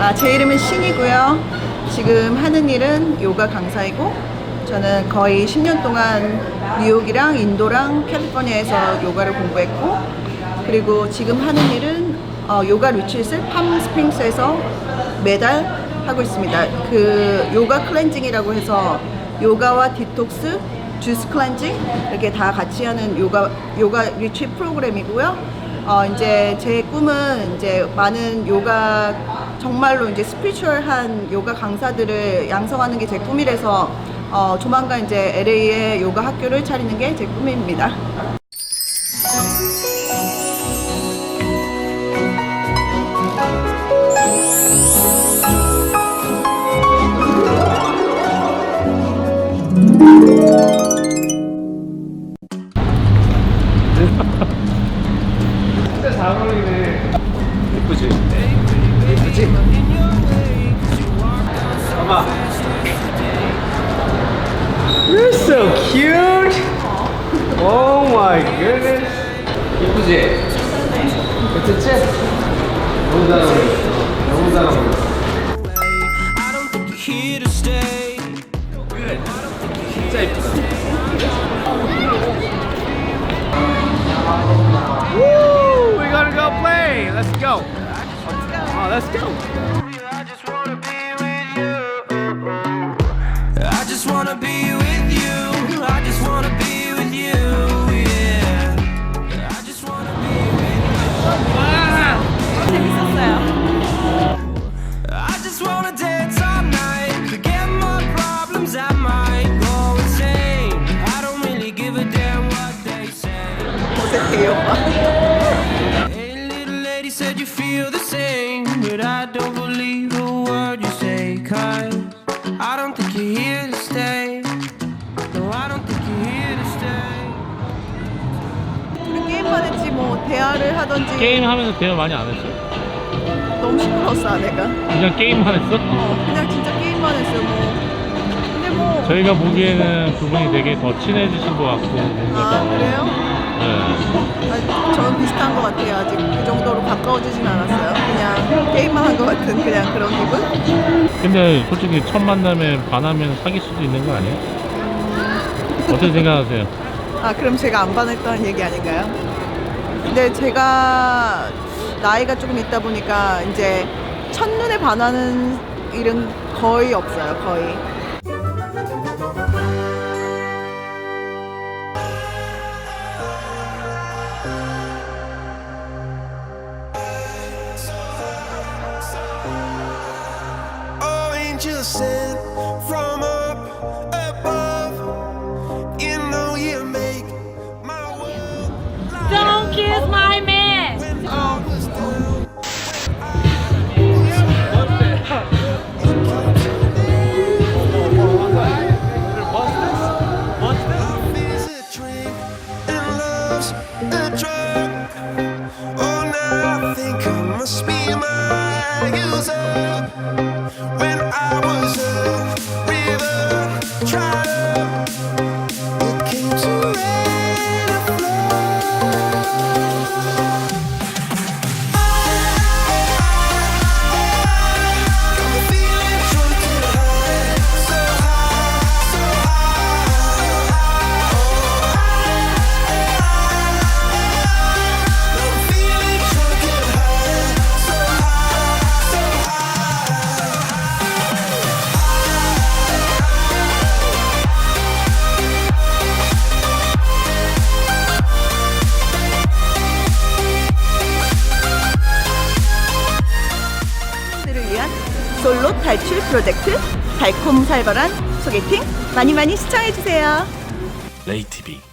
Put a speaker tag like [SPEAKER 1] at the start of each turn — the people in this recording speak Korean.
[SPEAKER 1] 아, 제 이름은 신이고요. 지금 하는 일은 요가 강사이고 저는 거의 10년 동안 뉴욕이랑 인도랑 캘리포니아에서 요가를 공부했고 그리고 지금 하는 일은 어, 요가 리트릿을 팜 스프링스에서 매달 하고 있습니다. 그 요가 클렌징이라고 해서 요가와 디톡스, 주스 클렌징 이렇게 다 같이 하는 요가 요가 리트릿 프로그램이고요. 어 이제 제 꿈은 이제 많은 요가 정말로 이제 스피리추얼한 요가 강사들을 양성하는 게 제 꿈이라서 어 조만간 이제 LA에 요가 학교를 차리는 게 제 꿈입니다.
[SPEAKER 2] 진짜 잘 어울리네. 예쁘지? 예쁘지? 봐봐. You're so cute. Oh my goodness. 예쁘지? 괜찮지? 너무 잘 어울렸어. 너무 잘 어울렸어.
[SPEAKER 3] I don't think you're here to stay.
[SPEAKER 2] Good. 진짜 예쁘다. Woo! We gotta go play. Let's go. Oh, let's go.
[SPEAKER 3] I just wanna be with you. I just wanna be with you. I just wanna be with you. Yeah. I just wanna be with
[SPEAKER 1] 재밌었어요.
[SPEAKER 3] you. I just wanna dance all night. Forget my problems. I might go insane. I don't really give a damn what they say.
[SPEAKER 1] 어색해 오빠.
[SPEAKER 3] Hey, little lady said you feel the same, But I don't believe a word you say. Cause I don't think you're here to stay. No, I don't think you're here to stay.
[SPEAKER 1] 게임만 했지 뭐 대화를 하던지
[SPEAKER 4] 게임 하면서 대화 많이 안 했어?
[SPEAKER 1] 너무 시끄러웠어 내가.
[SPEAKER 4] 그냥 게임만 했어?
[SPEAKER 1] 어 그냥 진짜 게임만 했어요 뭐. 근데 뭐.
[SPEAKER 4] 저희가 보기에는 두 분이 되게 더 친해지신 것 같고 뭔가
[SPEAKER 1] 아
[SPEAKER 4] 더
[SPEAKER 1] 그래요?
[SPEAKER 4] 네.
[SPEAKER 1] 아, 저는 비슷한 것 같아요. 아직 그 정도로 가까워지진 않았어요. 게임만 한 것 같은 그냥 그런 기분?
[SPEAKER 4] 근데 솔직히 첫 만남에 반하면 사귈 수도 있는 거 아니에요? 어떻게 생각하세요?
[SPEAKER 1] 아, 그럼 제가 안 반했다는 얘기 아닌가요? 근데 제가 나이가 조금 있다 보니까 이제 첫눈에 반하는 일은 거의 없어요. 거의.
[SPEAKER 5] Angel sent from up above. You know you make my world
[SPEAKER 6] Don't kiss my man.
[SPEAKER 5] when I was down. Love is a drink and love's a drug. When I was a
[SPEAKER 1] 솔로 탈출 프로젝트 달콤 살벌한 소개팅 많이 많이 시청해주세요.
[SPEAKER 7] 레이티비